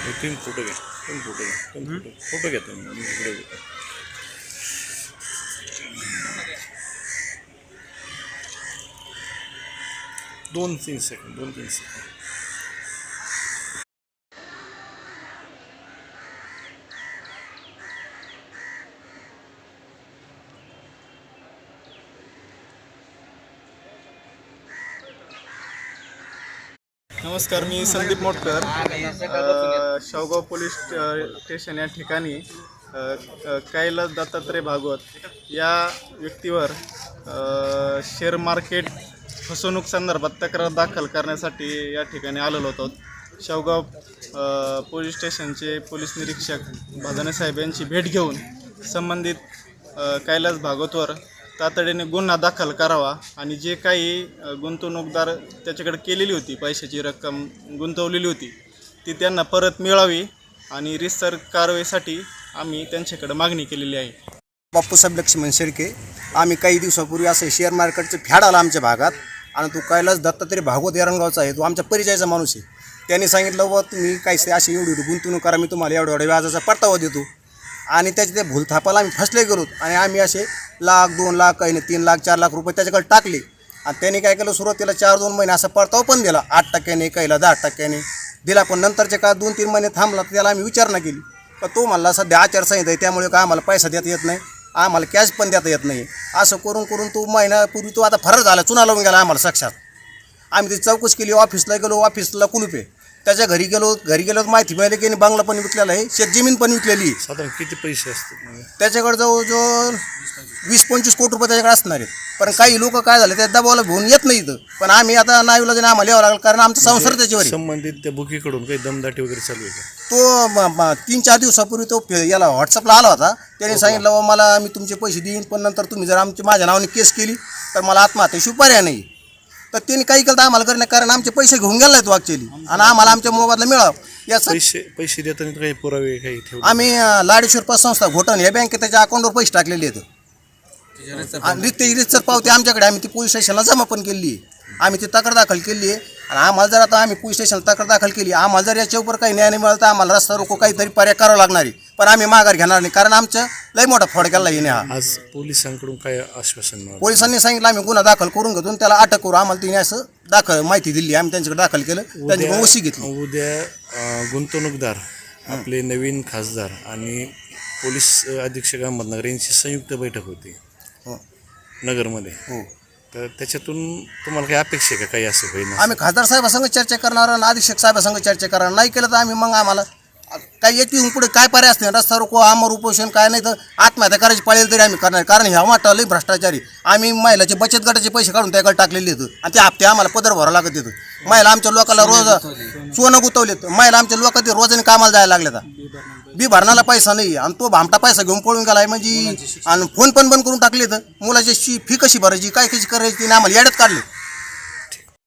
तुम्ही फोटो घ्या. तुम्ही फोटो घ्या. तुम्ही फोटो. फोटो घ्या तुम्ही. मी घेतो दोन तीन सेकंड दोन तीन सेकंड नमस्कार मी संदीप मोटकर. शावगाव पोलीस स्टेशन या ठिकाणी कैलास दत्तात्रय भागवत या व्यक्तीवर शेअर मार्केट फसवणूक संदर्भात तक्रार दाखल करण्यासाठी या ठिकाणी आलेलो होतो. शावगाव पोलीस स्टेशनचे पोलीस निरीक्षक भादाने साहेब यांची भेट घेऊन संबंधित कैलास भागवतवर तातडीने गुन्हा दाखल करावा आणि जे काही गुंतवणूकदार त्याच्याकडे केलेली होती पैशाची रक्कम गुंतवलेली होती ती त्यांना परत मिळावी आणि रिसर कारवाईसाठी आम्ही त्यांच्याकडे मागणी केलेली आहे. बाप्पूसाहेब लक्ष्मण शेळके आम्ही काही दिवसापूर्वी असं शेअर मार्केटचं फॅड आला आमच्या भागात आणि तो कैलास दत्तात्रय भागवत यारणगावचा आहे तो आमच्या परिचयाचा माणूस आहे. त्यांनी सांगितलं व तुम्ही काही अशी एवढी एवढी गुंतवणूक करा मी तुम्हाला एवढ्या एवढ्या व्याजाचा परतावा देतो. आणि त्याच्या त्या भूलथापाला आम्ही फसले गेलो आणि आम्ही असे लाख दोन लाख काही नाही तीन लाख चार लाख रुपये त्याच्याकडे टाकले. आणि त्यांनी काय केलं सुरुवातीला चार दोन महिने असा परतावा पण दिला. आठ टक्क्याने काहीला दहा टक्क्याने. दिला पण नंतरच्या काळात दोन तीन महिने थांबला तर त्याला आम्ही विचारणा केली. पण तो म्हणला सध्या आचारसंहिता आहे त्यामुळे काय आम्हाला पैसा देता येत नाही? आम्हाला कॅश पण देता येत नाही. असं करून करून तो महिन्यापूर्वी तो आता फरक झाला चुना लावून गेला आम्हाला साक्षात. आम्ही ती चौकशी केली ऑफिसला गेलो ऑफिसला कुलूप आहे त्याच्या घरी गेलो घरी गेलो तर माहिती मिळाली की बंगला पण विकलेला आहे शेत जमीन पण विकलेली आहे. साधारण किती पैसे असतात म्हणजे त्याच्याकडे जवळजवळ वीस पंचवीस कोटी रुपये त्याच्याकडे असणार आहेत. पण काही लोक काय झाले त्या दबावाला घेऊन येत नाही इथं. पण आम्ही आता नावीला जाणे आम्हाला यावं लागलं कारण आमचा संसार त्याच्यावर आहे. संबंधित त्या बुकीकडून काही दमदाटी वगैरे चालू आहे का? तो म- म- तीन चार दिवसापूर्वी तो याला व्हॉट्सअपला आला होता. त्याने सांगितलं "बाबा, मला मी तुमचे पैसे देईन पण नंतर तुम्ही जर आमची माझ्या नावाने केस केली तर मला आत्महत्येशिवाय पर्याय नाही. तर त्यांनी काही केलं तर आम्हाला करणं कारण आमचे पैसे घेऊन गेलाय तो ॲक्च्युली आणि आम्हाला आमच्या मोबाईलला मिळावं. यासाठी पैसे पैसे देताना काही पुरावे काही ठेवले आम्ही अं, लाडेश्वर पतसंस्था घोटण या बँकेत त्याच्या अकाउंटवर पैसे टाकलेले आहेत. आणि रिक्त रितसर पावती आमच्याकडे आम्ही ती पोलीस स्टेशनला जमा पण केली. आहे आम्ही ती तक्रार दाखल केली. आहे आणि आम्हाला जर आता आम्ही पोलीस स्टेशनला तक्रार दाखल केली आम्हाला जर याच्यावर काही न्याय नाही मिळाला तर आम्हाला रस्ता रोको काहीतरी पर्याय करावा लागणार आहे. पण आम्ही माघार घेणार नाही कारण आमचं लय मोठा फ्रॉड केला येणे हा. आज पोलिसांकडून काय आश्वासन मिळालं? पोलिसांनी सांगितलं आम्ही गुन्हा दाखल करून घेतो आणि त्याला अटक करू. आम्हाला तिने असं दाखल माहिती दिली आम्ही त्यांच्याकडे दाखल केलं त्यांच्याकडून ओसी घेतली. उद्या अं, गुंतवणूकदार आपले नवीन खासदार आणि पोलीस अधीक्षक अहमदनगर यांची संयुक्त बैठक होती हो. नगरमध्ये. हो. तर त्याच्यातून तुम्हाला काही अपेक्षा आहे का? काही असं होईल आम्ही खासदार साहेबासंग चर्चा करणार आणि अधीक्षक साहेबासंग चर्चा करणार. नाही केलं तर आम्ही मग आम्हाला काय येतील पुढे काय पर्याय असते रस्ता रोको आमर उपोषण काय नाही तर आत्महत्या करायची पळेल तरी आम्ही करणार. कारण ह्या वाटाला भ्रष्टाचारी. आम्ही महिलाचे बचत गटाचे पैसे काढून त्याकडे टाकलेले आहेत. आणि ते हप्ते आम्हाला पदर भरावं लागत येतं महिला आमच्या लोकांना रोज सोनं गुतवलेत महिला आमच्या लोक ते रोजाने कामाला जायला लागले बी भरणाला पैसा नाही. आणि तो भामटा पैसा घेऊन पळून गेलाय म्हणजे आणि फोन पण बंद करून टाकले तर मुलाची फी कशी भरायची काय कशी करायची आम्हाला येड्यात काढले.